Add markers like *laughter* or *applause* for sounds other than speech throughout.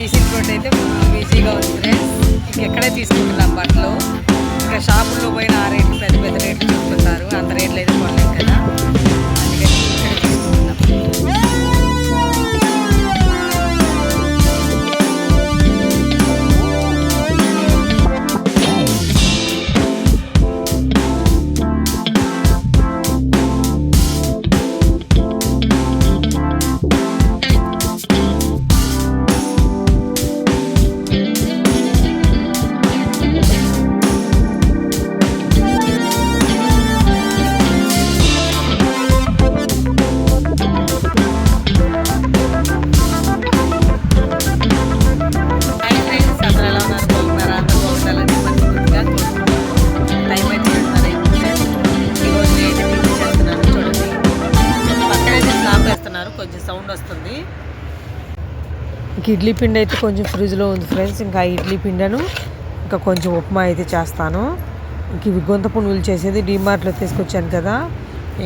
BC road అయితే బిజీగా ఉంది ఫ్రెండ్స్ ఇంకెక్కడే తీసుకుంటున్నాం బట్టలు. ఇంకా షాపుల్లో పోయిన ఆ రేట్లు పెద్ద పెద్ద రేట్లు చెప్తున్నారు అంత రేట్లు అయితే కొనలేదు కదా. ఇడ్లీ పిండి అయితే కొంచెం ఫ్రిడ్జ్లో ఉంది ఫ్రెండ్స్. ఇంకా ఇడ్లీ పిండను ఇంకా కొంచెం ఉప్మా అయితే చేస్తాను. ఇంక ఇవి గొంత పునుగులు చేసేది డీమార్ట్లో తీసుకొచ్చాను కదా.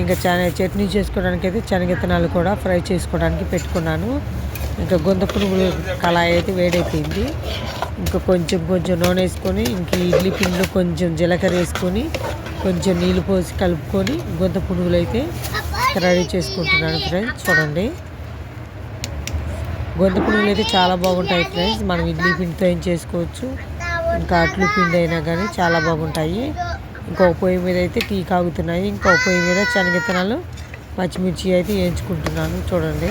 ఇంకా చన చట్నీ చేసుకోవడానికి అయితే శనగిత్తనాలు కూడా ఫ్రై చేసుకోవడానికి పెట్టుకున్నాను. ఇంకా గొంత పునుగులు కళాయి అయితే వేడైపోయింది. ఇంకా కొంచెం కొంచెం నూనె వేసుకొని ఇంక ఇడ్లీ పిండిలో కొంచెం జీలకర్ర వేసుకొని కొంచెం నీళ్ళు పోసి కలుపుకొని గొంత పునుగులు అయితే రెడీ చేసుకుంటున్నాను ఫ్రెండ్స్. చూడండి. గొంతు పునుగులు అయితే చాలా బాగుంటాయి ఫ్రెండ్స్ మనం ఇడ్లీ పిండితో ఏం చేసుకోవచ్చు? ఇంకా అట్లు పిండి అయినా కానీ చాలా బాగుంటాయి. ఇంకో పొయ్యి మీద అయితే టీ కాగుతున్నాయి. ఇంకో పొయ్యి మీద శనగిత్తనాలు పచ్చిమిర్చి అయితే వేయించుకుంటున్నాను. చూడండి.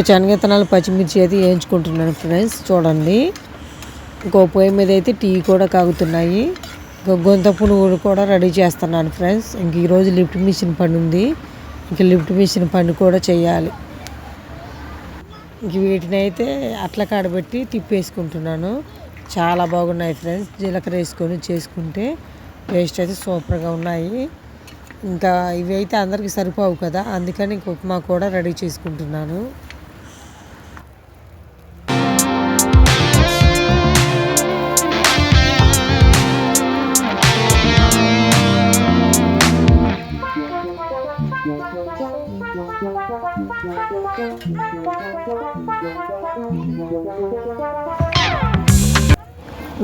ఇంకా శనగిత్తనాలు పచ్చిమిర్చి అయితే వేయించుకుంటున్నాను ఫ్రెండ్స్. చూడండి. ఇంకో పొయ్యి మీద అయితే టీ కూడా కాగుతున్నాయి. ఇంకా గొంత పునుగులు కూడా రెడీ చేస్తున్నాను ఫ్రెండ్స్. ఇంక ఈరోజు లిఫ్ట్ మిషన్ పని ఉంది. ఇంక లిఫ్ట్ మిషన్ పని కూడా చేయాలి. ఇంక వీటిని అయితే అట్ల కాడబెట్టి తిప్పేసుకుంటున్నాను చాలా బాగున్నాయి ఫ్రెండ్స్. జీలకర్ర వేసుకొని చేసుకుంటే టేస్ట్ అయితే సూపర్గా ఉన్నాయి. ఇంకా ఇవి అయితే అందరికీ సరిపోవు కదా. అందుకని ఇంక ఉప్మా కూడా రెడీ చేసుకుంటున్నాను.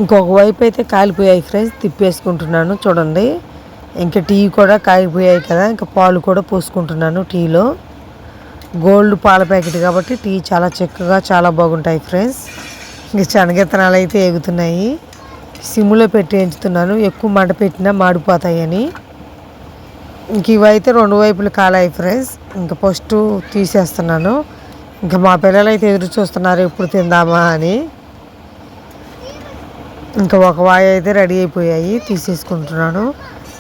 ఇంకొక వైపు అయితే కాలిపోయాయి ఫ్రెండ్స్ తిప్పేసుకుంటున్నాను చూడండి. ఇంకా టీ కూడా కాగిపోయాయి కదా ఇంకా పాలు కూడా పోసుకుంటున్నాను టీలో. గోల్డ్ పాల ప్యాకెట్ కాబట్టి టీ చాలా చక్కగా చాలా బాగుంటాయి ఫ్రెండ్స్. ఇంకా శనగిత్తనాలు అయితే ఎగుతున్నాయి. సిమ్లో పెట్టి ఎంచుతున్నాను ఎక్కువ మంట పెట్టినా మాడిపోతాయని. ఇంక ఇవైతే రెండు వైపులు కాలాయి ఫ్రైస్ ఇంకా ఫస్ట్ తీసేస్తున్నాను. ఇంకా మా పిల్లలు అయితే ఎదురు చూస్తున్నారు ఎప్పుడు తిందామా అని. ఇంకా ఒక వాయి అయితే రెడీ అయిపోయాయి తీసేసుకుంటున్నాను.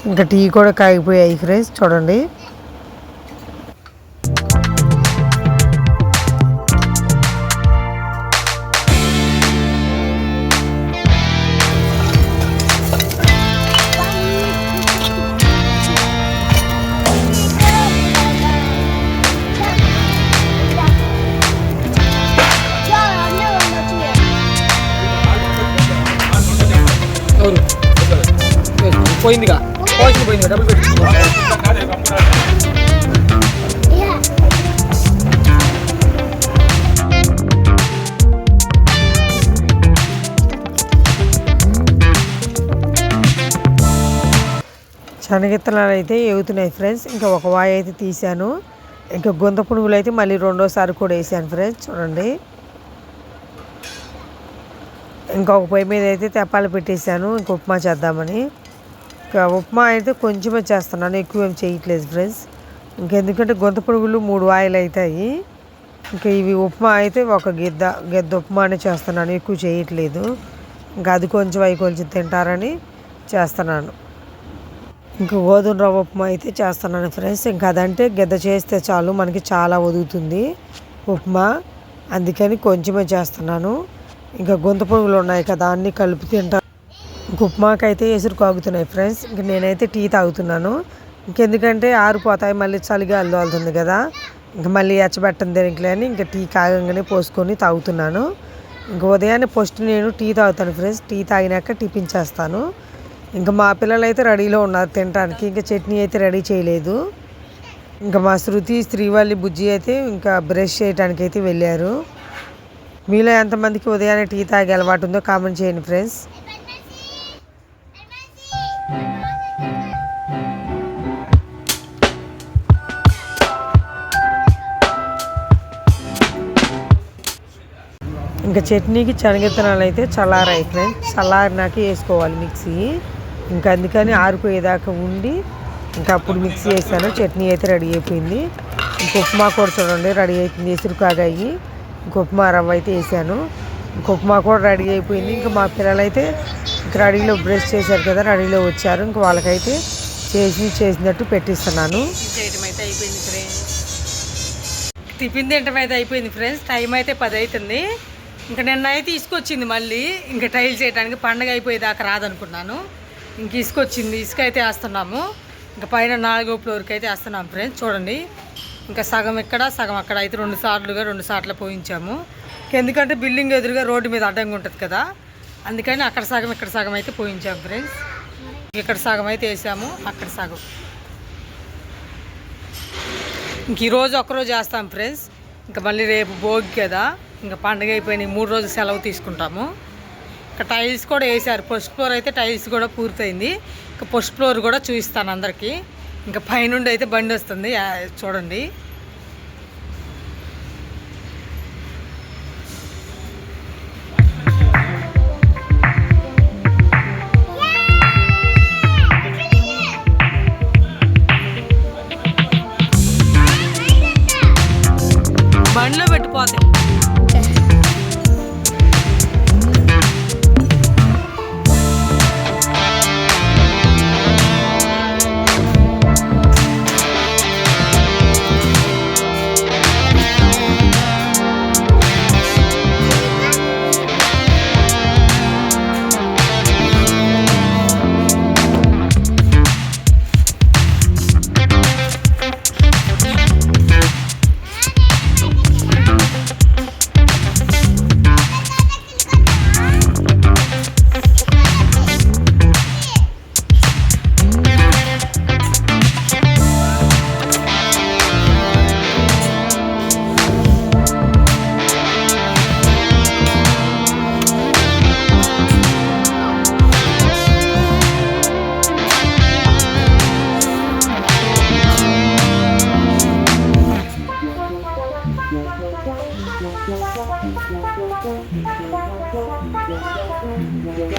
ఇంకా టీ కూడా కాగిపోయాయి ఫ్రెండ్స్ చూడండి. పోయిందిగా. పోయింది పోయింది డబ్బులు పెట్టుకో శనగిత్తనాలు అయితే ఎగుతున్నాయి ఫ్రెండ్స్. ఇంకా ఒక వాయి అయితే తీసాను ఇంకా గుంత పునుగులు అయితే మళ్ళీ రెండోసారి కూడా వేసాను ఫ్రెండ్స్. చూడండి. ఇంకొక పొయ్యి మీద అయితే తెప్పాలు పెట్టేశాను. ఇంక ఉప్మా చేద్దామని. ఇంకా ఉప్మా అయితే కొంచెమే చేస్తున్నాను ఎక్కువ ఏం చేయట్లేదు ఫ్రెండ్స్ ఇంకెందుకంటే గొంత పురుగులు మూడు వాయిలు అవుతాయి. ఇంకా ఇవి ఉప్మా అయితే ఒక గిద్ద గిద్ద ఉప్మానే చేస్తున్నాను ఎక్కువ చేయట్లేదు. ఇంకా అది కొంచెం అవి కొంచెం తింటారని చేస్తున్నాను. ఇంకా గోధుమ రవ్వ ఉప్మా అయితే చేస్తున్నాను ఫ్రెండ్స్ ఇంకా అదంటే గిద్ద చేస్తే చాలు మనకి చాలా ఒదుగుతుంది ఉప్మా. అందుకని కొంచెమే చేస్తున్నాను. ఇంకా గొంత పురుగులు ఉన్నాయి కదా అన్నీ కలిపి తింటా ఇంక అయితే ఎసురు కాగుతున్నాయి ఫ్రెండ్స్. ఇంక నేనైతే టీ తాగుతున్నాను. ఇంకెందుకంటే ఆరిపోతాయి మళ్ళీ చలిగా అల్లుతుంది కదా. ఇంక మళ్ళీ ఎచ్చబెట్టం దేనికి అని ఇంకా టీ కాగంగానే పోసుకొని తాగుతున్నాను. ఇంక ఉదయాన్నే ఫస్ట్ నేను టీ తాగుతాను ఫ్రెండ్స్. టీ తాగినాక టిఫిన్ చేస్తాను. ఇంకా మా పిల్లలు అయితే రెడీలో ఉన్నారు తినడానికి ఇంకా చట్నీ అయితే రెడీ చేయలేదు. ఇంకా మా శృతి శ్రీవల్లి బుజ్జి అయితే ఇంకా బ్రష్ చేయడానికి అయితే వెళ్ళారు. మీలో ఎంతమందికి ఉదయాన్నే టీ తాగే అలవాటు ఉందో కామెంట్ చేయండి ఫ్రెండ్స్. ఇంకా చట్నీకి శనగిత్తనాలు అయితే చల్లారాయి ఫ్రెండ్స్ చల్లారినాక వేసుకోవాలి మిక్సీ. ఇంకా అందుకని ఆరిపోయేదాకా ఉండి ఇంకా అప్పుడు మిక్సీ వేసాను. చట్నీ అయితే రెడీ అయిపోయింది. ఇంక ఉప్మా కూడా చూడండి రెడీ అయిపోయింది. ఎసురుకాగాయి ఇంక ఉప్మా రవ్వ అయితే వేసాను. ఇంక ఉప్మా కూడా రెడీ అయిపోయింది. ఇంకా మా పిల్లలు అయితే రెడీలో బ్రష్ చేశారు కదా రెడీలో వచ్చారు. ఇంక వాళ్ళకైతే చేసి చేసినట్టు పెట్టిస్తున్నాను. టిఫిన్ చేయటం అయితే అయిపోయింది ఫ్రెండ్స్ టిఫిన్ తినటం అయితే అయిపోయింది ఫ్రెండ్స్ టైం అయితే పది అవుతుంది. ఇంకా నిన్న అయితే తీసుకొచ్చింది మళ్ళీ. ఇంకా టైల్స్ వేయడానికి పండగ అయిపోయేదాకా రాదనుకున్నాను. ఇంక ఇసుకొచ్చింది ఇసుక అయితే వేస్తున్నాము. ఇంకా పైన నాలుగో ఫ్లోర్కి అయితే వేస్తున్నాం ఫ్రెండ్స్ చూడండి. ఇంకా సగం ఇక్కడ సగం అక్కడ. అయితే రెండు సార్లుగా రెండు సార్లు పోయించాము. ఎందుకంటే బిల్డింగ్ ఎదురుగా రోడ్డు మీద అడ్డంగా ఉంటుంది కదా. అందుకని అక్కడ సగం ఇక్కడ సగం అయితే పోయించాము ఫ్రెండ్స్ ఇక్కడ సగం అయితే వేసాము. అక్కడ సగం. ఇంక ఈరోజు ఒక్కరోజు వేస్తాం ఫ్రెండ్స్ ఇంకా మళ్ళీ రేపు భోగి కదా. ఇంకా పండగ అయిపోయినాయి మూడు రోజులు సెలవు తీసుకుంటాము. ఇంకా టైల్స్ కూడా వేసారు ఫస్ట్ ఫ్లోర్ అయితే టైల్స్ కూడా పూర్తయింది. ఇంకా ఫస్ట్ ఫ్లోర్ కూడా చూపిస్తాను అందరికీ. ఇంకా పైనుండి అయితే బండి వస్తుంది చూడండి.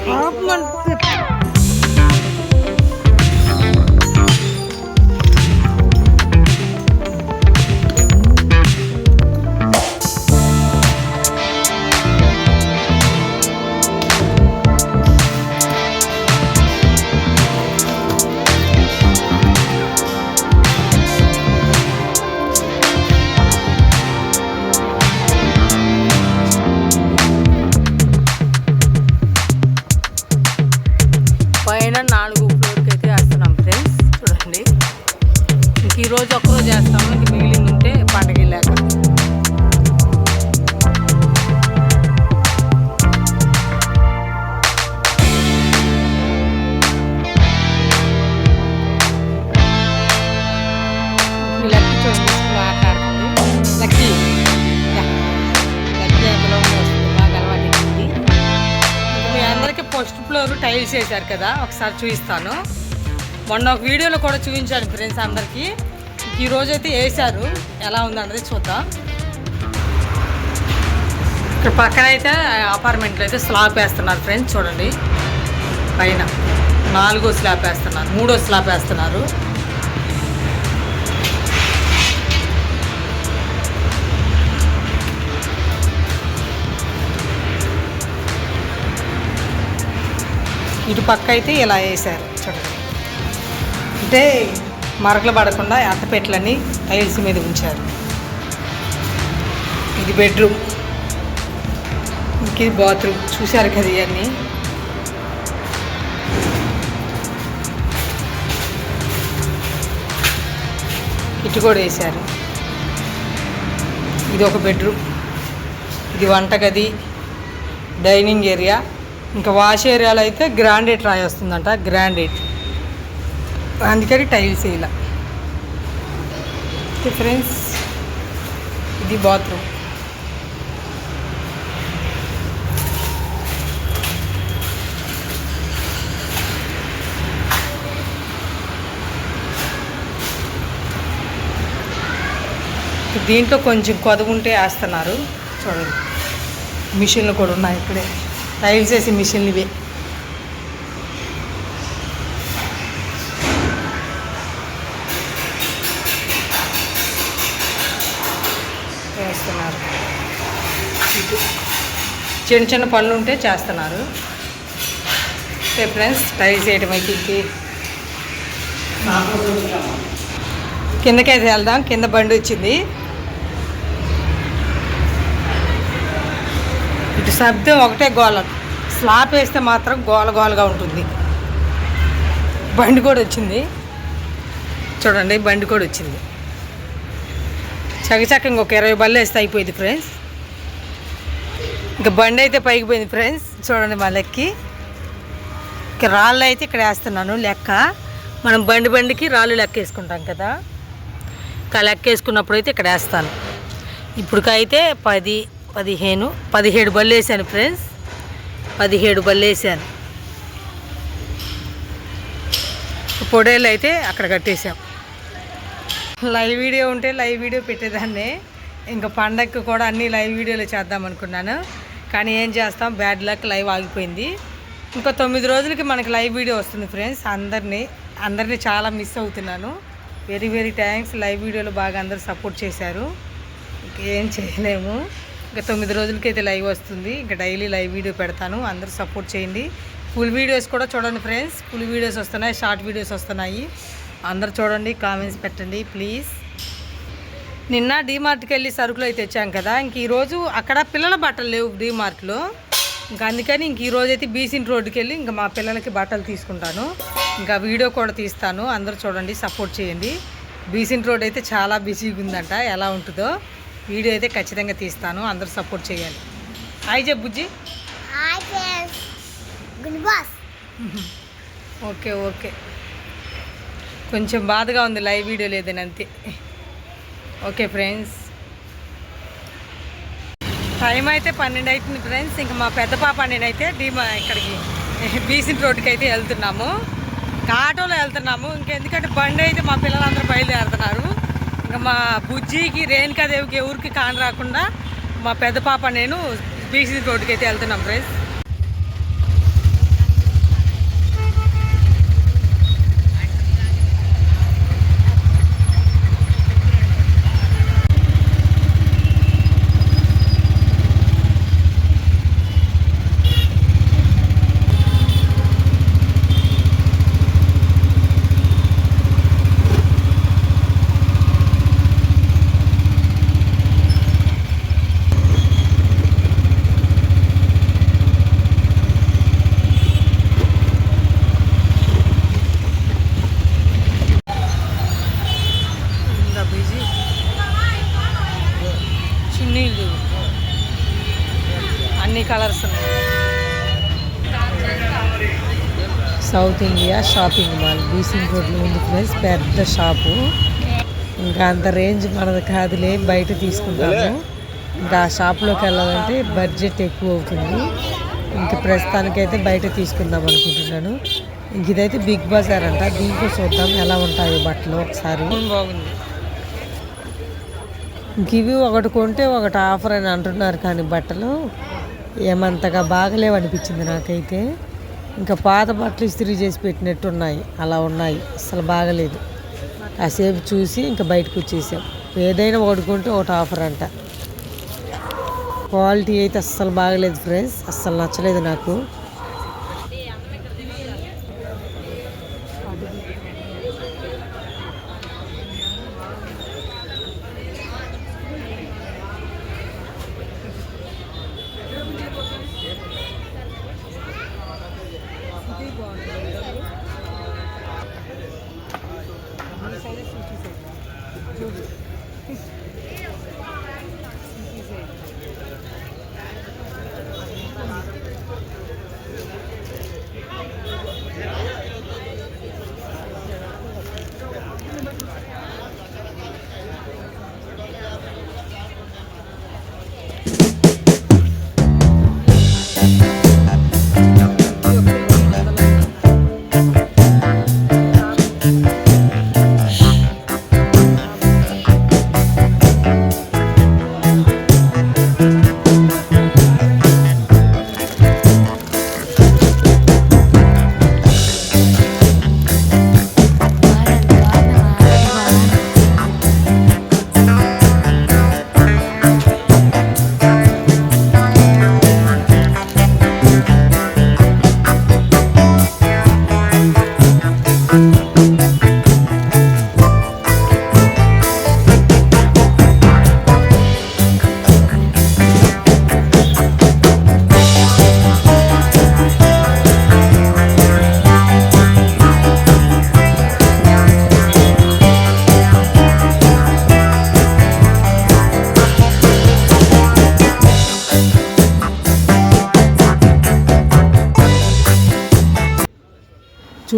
పైన ఈరోజు ఒక్కరోజు చేస్తాము. ఇంక మిగిలింది ఉంటే పండగ లేక మీ అందరికీ ఫస్ట్ ఫ్లోర్ టైల్స్ వేశారు కదా. ఒకసారి చూపిస్తాను. మొన్న ఒక వీడియోలో కూడా చూపించాను ఫ్రెండ్స్ అందరికీ. ఈ రోజు అయితే వేశారు. ఎలా ఉందన్నది చూద్దాం. ఇక్కడ పక్కన అయితే అపార్ట్మెంట్లో అయితే స్లాబ్ వేస్తున్నారు ఫ్రెండ్స్ చూడండి. పైన నాలుగో స్లాబ్ వేస్తున్నారు మూడో స్లాబ్ వేస్తున్నారు. ఇటు పక్క అయితే ఇలా వేశారు చూడండి. అంటే మరకలు పడకుండా అత్తపెట్లని టైల్స్ మీద ఉంచారు. ఇది బెడ్రూమ్. ఇది బాత్రూమ్. చూశారు కదా ఇవన్నీ ఇటు కూడా వేశారు. ఇది ఒక బెడ్రూమ్. ఇది వంటగది డైనింగ్ ఏరియా. ఇంకా వాష్ ఏరియాలో అయితే గ్రాండెట్ రాయి వస్తుందంట గ్రాండెట్ అందుకని టైల్స్ ఇలా ఫ్రెండ్స్ ఇది బాత్రూమ్. దీంట్లో కొంచెం కొదవ ఉంటే వేస్తున్నారు. చూడండి. మిషన్లు కూడా ఉన్నాయి ఇక్కడే టైల్స్ వేసే మిషన్లు ఇవే వేస్తున్నారు ఇటు చిన్న చిన్న పనులు ఉంటే చేస్తున్నారు. ఫ్రెండ్స్ ట్రై చేయడం అయితే కిందకైతే వెళ్దాం కింద బండి వచ్చింది. ఇటు శబ్దం ఒకటే గోల. స్లాప్ వేస్తే మాత్రం గోల గోలగా ఉంటుంది. బండి కూడా వచ్చింది. చూడండి బండి కూడా వచ్చింది. చకచక ఇంకొక ఇరవై బళ్ళు వేస్తే అయిపోయింది ఫ్రెండ్స్. ఇంకా బండి అయితే పైకి పోయింది ఫ్రెండ్స్. చూడండి మా లెక్కి. ఇక రాళ్ళు అయితే ఇక్కడ వేస్తున్నాను లెక్క. మనం బండి బండికి రాళ్ళు లెక్క వేసుకుంటాం కదా. ఇంకా లెక్క వేసుకున్నప్పుడు అయితే ఇక్కడ వేస్తాను. ఇప్పటికైతే పది పదిహేను పదిహేడు బళ్ళు వేసాను ఫ్రెండ్స్. పదిహేడు బళ్ళు వేసాను. పొడేళ్ళు అయితే అక్కడ కట్టేసాం లైవ్ వీడియో ఉంటే లైవ్ వీడియో పెట్టేదాన్ని. ఇంకా పండగకి కూడా అన్ని లైవ్ వీడియోలు చేద్దాం అనుకున్నాను. కానీ ఏం చేస్తాం? బ్యాడ్ లక్ లైవ్ ఆగిపోయింది. ఇంకా తొమ్మిది రోజులకి మనకి లైవ్ వీడియో వస్తుంది ఫ్రెండ్స్. అందరినీ అందరినీ చాలా మిస్ అవుతున్నాను. Very very thanks. లైవ్ వీడియోలో బాగా అందరు సపోర్ట్ చేశారు. ఇంకేం చేయలేము. ఇంకా తొమ్మిది రోజులకి అయితే లైవ్ వస్తుంది. ఇంకా డైలీ లైవ్ వీడియో పెడతాను. అందరూ సపోర్ట్ చేయండి. ఫుల్ వీడియోస్ కూడా చూడండి ఫ్రెండ్స్. ఫుల్ వీడియోస్ వస్తున్నాయి. షార్ట్ వీడియోస్ వస్తున్నాయి. అందరు చూడండి కామెంట్స్ పెట్టండి ప్లీజ్. నిన్న డీమార్ట్కి వెళ్ళి సరుకులు అయితే తెచ్చాం కదా. ఇంక ఈరోజు అక్కడ పిల్లల బట్టలు లేవు డీమార్ట్లో ఇంకా అందుకని ఇంక ఈరోజు అయితే బీసిన్ రోడ్డుకి వెళ్ళి ఇంకా మా పిల్లలకి బట్టలు తీసుకుంటాను. ఇంకా వీడియో కూడా తీస్తాను. అందరూ చూడండి సపోర్ట్ చేయండి. బీసిన్ రోడ్ అయితే చాలా బిజీగా ఉందంట. ఎలా ఉంటుందో వీడియో అయితే ఖచ్చితంగా తీస్తాను. అందరూ సపోర్ట్ చేయాలి హాయ్ చెప్పు బుజ్జి. Hi friends. Good boss. *laughs* Okay okay. కొంచెం బాధగా ఉంది లైవ్ వీడియో లేదని అంతే. Okay friends. టైం అయితే పన్నెండు అవుతుంది ఫ్రెండ్స్. ఇంకా మా పెద్ద పాప నేనైతే డీమా ఇక్కడికి బీసిన్ రోడ్డుకి అయితే వెళ్తున్నాము. ఆటోలో వెళ్తున్నాము. ఇంకెందుకంటే బండి అయితే మా పిల్లలందరూ బయలుదేరుతున్నారు. ఇంకా మా బుజ్జికి రేణుకాదేవికి ఎవరికి కాని రాకుండా మా పెద్ద పాప నేను బీసీ రోడ్డుకి అయితే వెళ్తున్నాం ఫ్రెండ్స్ ఇందా బిజీ చున్నీలు అన్ని కలర్స్ ఉన్నాయి సౌత్ ఇండియా షాపింగ్ మాల్ బీసింగ్ రోడ్లో ఉంది ఫ్రెండ్స్ పెద్ద షాపు. ఇంకా అంత రేంజ్ మనది కాదులే బయట తీసుకుంటాము ఇంకా ఆ షాప్లోకి వెళ్ళాలంటే బడ్జెట్ ఎక్కువ అవుతుంది. ఇంక ప్రస్తుతానికైతే బయట తీసుకుందాం అనుకుంటున్నాను. ఇంక ఇదైతే బిగ్ బజార్ అంట దీంట్లో చూద్దాం ఎలా ఉంటాయో బట్టలు ఒకసారి. బాగుంది ఇంక ఇవి ఒకటి కొంటే ఒకటి ఆఫర్ అని అంటున్నారు కానీ బట్టలు ఏమంతగా బాగలేవు అనిపించింది నాకైతే. ఇంకా పాత బట్టలు ఇస్త్రీ చేసి పెట్టినట్టు ఉన్నాయి అలా ఉన్నాయి. అసలు బాగలేదు. కాసేపు చూసి ఇంకా బయటకు వచ్చేసాం. ఏదైనా వాడుకుంటే ఒకటి ఆఫర్ అంట. క్వాలిటీ అయితే అస్సలు బాగలేదు ఫ్రెండ్స్. అస్సలు నచ్చలేదు నాకు.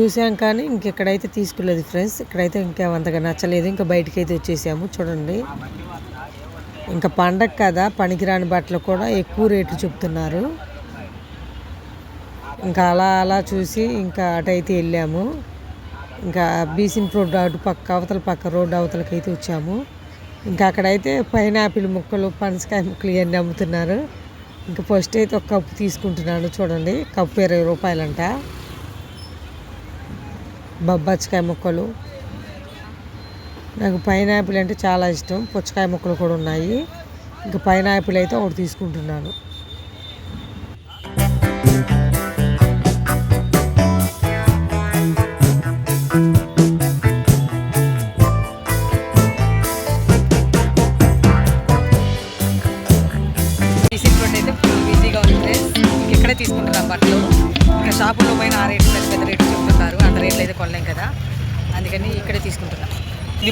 చూసాం కానీ ఇంకెక్కడైతే తీసుకోలేదు ఫ్రెండ్స్ ఇక్కడైతే ఇంకా అంతగా నచ్చలేదు. ఇంకా బయటికి అయితే వచ్చేసాము. చూడండి. ఇంకా పండగ కదా పనికిరాని బట్టలు కూడా ఎక్కువ రేట్లు చెప్తున్నారు. ఇంకా అలా అలా చూసి ఇంకా అటైతే వెళ్ళాము. ఇంకా బీసిన్ రోడ్ అటు పక్క అవతల పక్క రోడ్డు అవతలకి అయితే వచ్చాము. ఇంకా అక్కడైతే పైనాపిల్ ముక్కలు పనసకాయ ముక్కలు ఇవన్నీ అమ్ముతున్నారు. ఇంకా ఫస్ట్ అయితే ఒక కప్పు తీసుకుంటున్నాను. చూడండి. కప్పు ఇరవై రూపాయలంట. బొబ్బచ్చికాయ ముక్కలు. నాకు పైనాపిల్ అంటే చాలా ఇష్టం. పుచ్చకాయ ముక్కలు కూడా ఉన్నాయి. ఇంకా పైనాపిల్ అయితే ఒకటి తీసుకుంటున్నాను.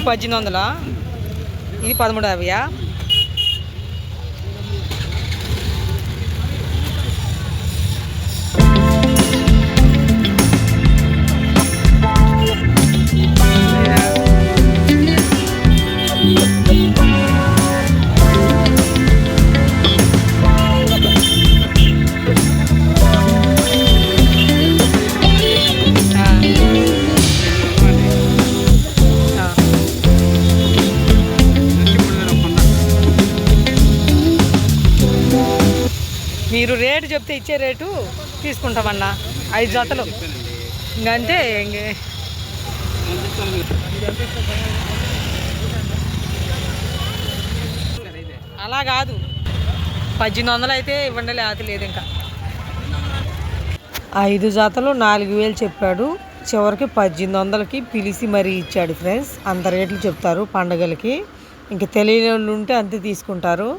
పద్దెనిమిది వందలా ఇది పదమూడు యాభైయా ఇచ్చే రేటు తీసుకుంటామన్నా. ఐదు జతలు. ఇంకంతే అలా కాదు. పద్దెనిమిది వందలు అయితే ఇవ్వండి లేకపోతే లేదు ఇంకా. ఐదు జతలు నాలుగు వేలు చెప్పాడు. చివరికి పద్దెనిమిది వందలకి పిలిచి మరీ ఇచ్చాడు ఫ్రెండ్స్. అంత రేట్లు చెప్తారు పండగలకి. ఇంక తెలియని వాళ్ళు ఉంటే అంతే తీసుకుంటారు.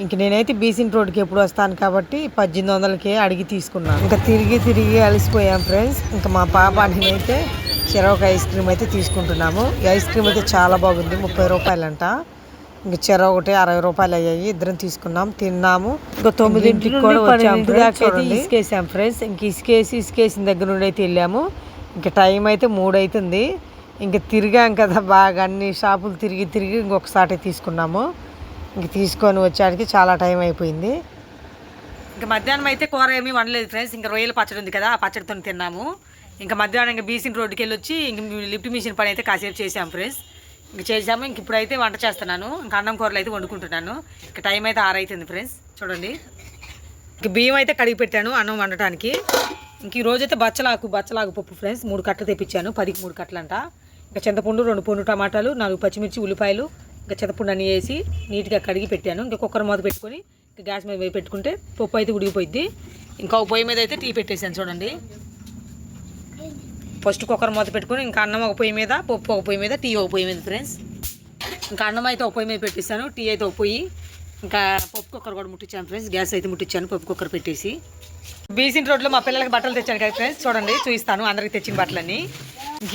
ఇంక నేనైతే బీసిన్ రోడ్కి ఎప్పుడు వస్తాను కాబట్టి పద్దెనిమిది వందలకే అడిగి తీసుకున్నాను ఇంకా తిరిగి తిరిగి అలసిపోయాం ఫ్రెండ్స్. ఇంకా మా పాప నేనైతే చెరొక ఐస్ క్రీమ్ అయితే తీసుకుంటున్నాము. ఈ ఐస్ క్రీమ్ అయితే చాలా బాగుంది ముప్పై రూపాయలంట. ఇంక చెర ఒకటి అరవై రూపాయలు అయ్యాయి ఇద్దరం తీసుకున్నాం తిన్నాము. ఇంకా తొమ్మిదింటికి కూడా వచ్చాము ఇసుకేసాం ఫ్రెండ్స్. ఇంక ఇసుకేసి ఇసుకేసిన దగ్గర నుండి అయితే వెళ్ళాము. ఇంక టైం అయితే మూడు అవుతుంది. ఇంక తిరిగాం కదా బాగా అన్ని షాపులు తిరిగి తిరిగి ఇంకొకసారి తీసుకున్నాము. ఇంక తీసుకొని వచ్చాడికి చాలా టైం అయిపోయింది. ఇంకా మధ్యాహ్నం అయితే కూర ఏమీ వండలేదు ఫ్రెండ్స్. ఇంకా రొయ్యల పచ్చడి ఉంది కదా ఆ పచ్చడితో తిన్నాము. ఇంకా మధ్యాహ్నం ఇంకా బీసీన్ రోడ్డుకి వెళ్ళి వచ్చి ఇంక లిఫ్ట్ మిషన్ పని అయితే కాసేపు చేసాము ఫ్రెండ్స్. ఇంక చేసాము ఇంక ఇప్పుడైతే వంట చేస్తున్నాను. ఇంకా అన్నం కూరలు అయితే వండుకుంటున్నాను. ఇంక టైం అయితే ఆరైతుంది ఫ్రెండ్స్. చూడండి. ఇంక బియ్యం అయితే కడిగి పెట్టాను అన్నం వండటానికి. ఇంక ఈ రోజైతే బచ్చలాకు బచ్చలాకు పప్పు ఫ్రెండ్స్. మూడు కట్టలు తెప్పించాను పదికి మూడు కట్టలంట. ఇంకా చింతపండు రెండు పండు టమాటాలు నాలుగు పచ్చిమిర్చి ఉల్లిపాయలు ఇంకా చింతపండు అన్నీ వేసి నీట్గా కడిగి పెట్టాను. ఇంకా కుక్కర్ మూత పెట్టుకొని ఇంకా గ్యాస్ మీద పెట్టుకుంటే పప్పు అయితే ఉడికిపోయింది ఇంకా ఒక పొయ్యి మీద అయితే టీ పెట్టేశాను చూడండి. ఫస్ట్ కుక్కర్ మూత పెట్టుకొని ఇంకా అన్నం ఒక పొయ్యి మీద పప్పు ఒక పొయ్యి మీద టీ ఒక పొయ్యి మీద ఫ్రెండ్స్. ఇంకా అన్నం అయితే ఒక పొయ్యి మీద పెట్టేశాను టీ అయితే ఒక పొయ్యి. ఇంకా పప్పు కుక్కర్ కూడా ముట్టించాను ఫ్రెండ్స్. గ్యాస్ అయితే ముట్టించాను పప్పు కుక్కర్ పెట్టేసి. బీసింట్ రోడ్లో మా పిల్లలకి బట్టలు తెచ్చాను కదా ఫ్రెండ్స్. చూడండి చూపిస్తాను. అందరికి తెచ్చిన బట్టలన్నీ.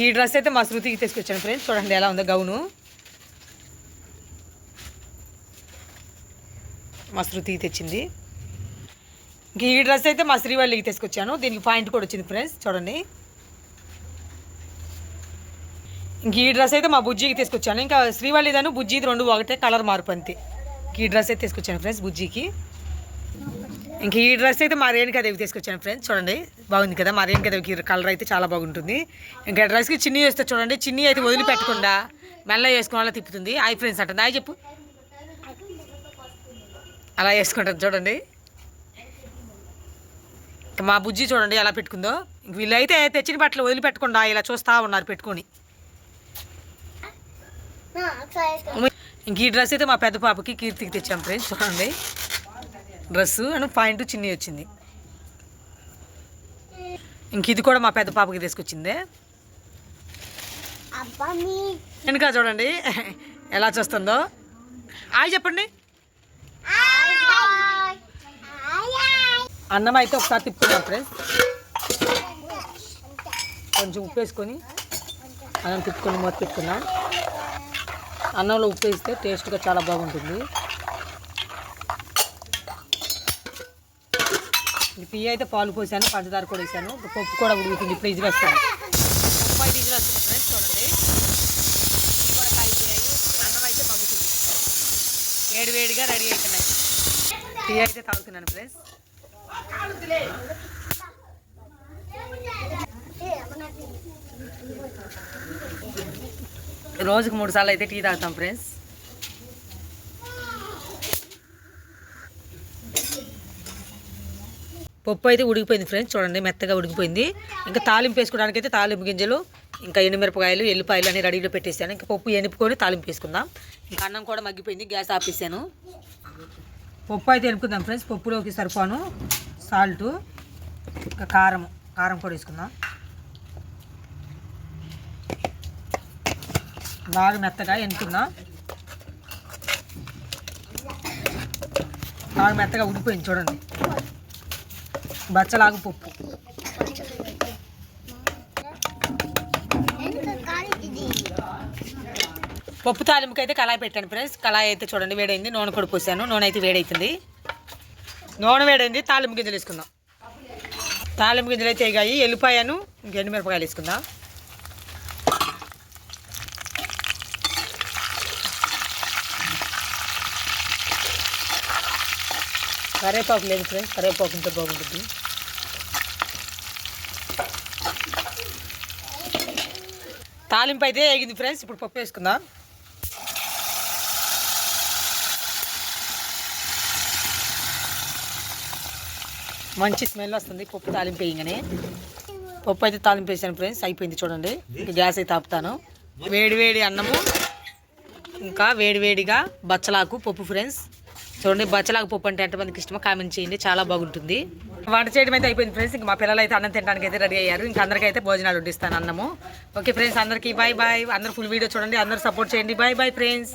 ఈ డ్రెస్ అయితే మా శృతికి తీసుకొచ్చాను ఫ్రెండ్స్. చూడండి ఎలా ఉందో గౌను. మా శృతికి తెచ్చింది. ఇంక ఈ డ్రెస్ అయితే మా శ్రీవల్లికి తీసుకొచ్చాను. దీనికి పాయింట్ కూడా వచ్చింది ఫ్రెండ్స్ చూడండి. ఇంక ఈ డ్రెస్ అయితే మా బుజ్జికి తీసుకొచ్చాను. ఇంకా శ్రీవల్లిదను బుజ్జిది రెండు ఒకటే కలర్ మార్పు అంతే. ఈ డ్రెస్ అయితే తీసుకొచ్చాను ఫ్రెండ్స్ బుజ్జికి. ఇంక ఈ డ్రెస్ అయితే మా రేణుకాదేవికి తీసుకొచ్చాను ఫ్రెండ్స్ చూడండి. బాగుంది కదా మా రేణుకాదేవికి కలర్ అయితే చాలా బాగుంటుంది. ఇంకా డ్రెస్కి చిన్ని వేస్తే చూడండి చిన్ని అయితే వదిలిపెట్టకుండా మెల్ల వేసుకోవాలో తిప్పుతుంది. ఐ ఫ్రెండ్స్ అంటుంది. అయి చెప్పు. అలా వేసుకుంటుంది చూడండి. ఇంకా మా బుజ్జి చూడండి ఎలా పెట్టుకుందో. ఇంక వీళ్ళైతే తెచ్చిన బట్టలు వదిలిపెట్టకుండా ఇలా చూస్తూ ఉన్నారు పెట్టుకొని. ఇంక ఈ డ్రెస్ అయితే మా పెద్ద పాపకి కీర్తికి తెచ్చాం ఫ్రెండ్స్ చూడండి. డ్రెస్సు అని పాయింట్ చిన్ని వచ్చింది. ఇంక ఇది కూడా మా పెద్ద పాపకి తీసుకొచ్చిందే. వెనుక చూడండి ఎలా చూస్తుందో. ఆయి చెప్పండి. అన్నం అయితే ఒకసారి తిప్పుకున్నాం ఫ్రెండ్స్. కొంచెం ఉప్పు వేసుకొని అన్నం తిప్పుకొని మూత పెట్టుకున్నాం అన్నంలో ఉప్పు వేస్తే టేస్ట్గా చాలా బాగుంటుంది. ఈ టీ అయితే పాలు పోసాను పంచదార కూడా వేసాను. పప్పు కూడా ఉడుకుతుంది ఇప్పుడు ఇది వేస్తాను. చూడండి. ఇవి కూడా కాలిపోయాయి అన్నం అయితే మగ్గుతుంది. వేడి వేడిగా రెడీ అవుతున్నాయి టీ అయితే తాగుతున్నాను ఫ్రెండ్స్. రోజుకు మూడు సార్లు అయితే టీ తాగుతాం ఫ్రెండ్స్. పప్పు అయితే ఉడికిపోయింది ఫ్రెండ్స్. చూడండి మెత్తగా ఉడికిపోయింది. ఇంకా తాలింపు వేసుకోవడానికి అయితే తాలింపు గింజలు ఇంకా ఎండుమిరపకాయలు ఎల్లిపాయలు అన్ని రెడీలో పెట్టేసాను ఇంకా పప్పు ఎనుపుకొని తాలింపు వేసుకుందాం. ఇంకా అన్నం కూడా మగ్గిపోయింది గ్యాస్ ఆపేసాను పప్పు అయితే వెలుపుకుందాం ఫ్రెండ్స్. పప్పులోకి సరిపోను. సాల్ట్ ఇంకా కారం కారం కూడా వేసుకుందాం. బాగా మెత్తగా ఎనుకుందాం బాగా మెత్తగా ఉడిపోయింది చూడండి. బచ్చలాగు పప్పు. పప్పు తాలింపుకి అయితే కళాయి పెట్టాను ఫ్రెండ్స్. కళాయి అయితే చూడండి వేడైంది. నూనె కూడా పోసాను నూనె అయితే వేడైతుంది. నూనె వేడైంది. తాలింపు గింజలు వేసుకుందాం. తాలింపు గింజలు అయితే వేగాయి. ఎల్లిపాయను ఇంకెండు మిరపకాయలు వేసుకుందాం. కరేపాకు లేదు ఫ్రెండ్స్. కరేపాకు ఉంటే బాగుంటుంది. తాలింపు అయితే వేగింది ఫ్రెండ్స్. ఇప్పుడు పప్పు వేసుకుందాం. మంచి స్మెల్ వస్తుంది. పప్పు తాలింపు వేయగానే. పప్పు అయితే తాలింపు వేసాను ఫ్రెండ్స్. అయిపోయింది చూడండి. ఇంకా గ్యాస్ అయితే ఆపుతాను. వేడివేడి అన్నము ఇంకా వేడివేడిగా బచ్చలాకు పప్పు ఫ్రెండ్స్. చూడండి బచ్చలాకు పప్పు అంటే ఎంతమందికి ఇష్టమో కామెంట్ చేయండి. చాలా బాగుంటుంది. వంట చేయడం అయితే అయిపోయింది ఫ్రెండ్స్. ఇంకా మా పిల్లలు అయితే అన్నం తినడానికి అయితే రెడీ అయ్యారు. ఇంకా అందరికైతే భోజనాలు వడ్డిస్తాను అన్నము. ఓకే ఫ్రెండ్స్ అందరికీ బాయ్ బాయ్ అందరు ఫుల్ వీడియో చూడండి. అందరూ సపోర్ట్ చేయండి. Bye bye friends.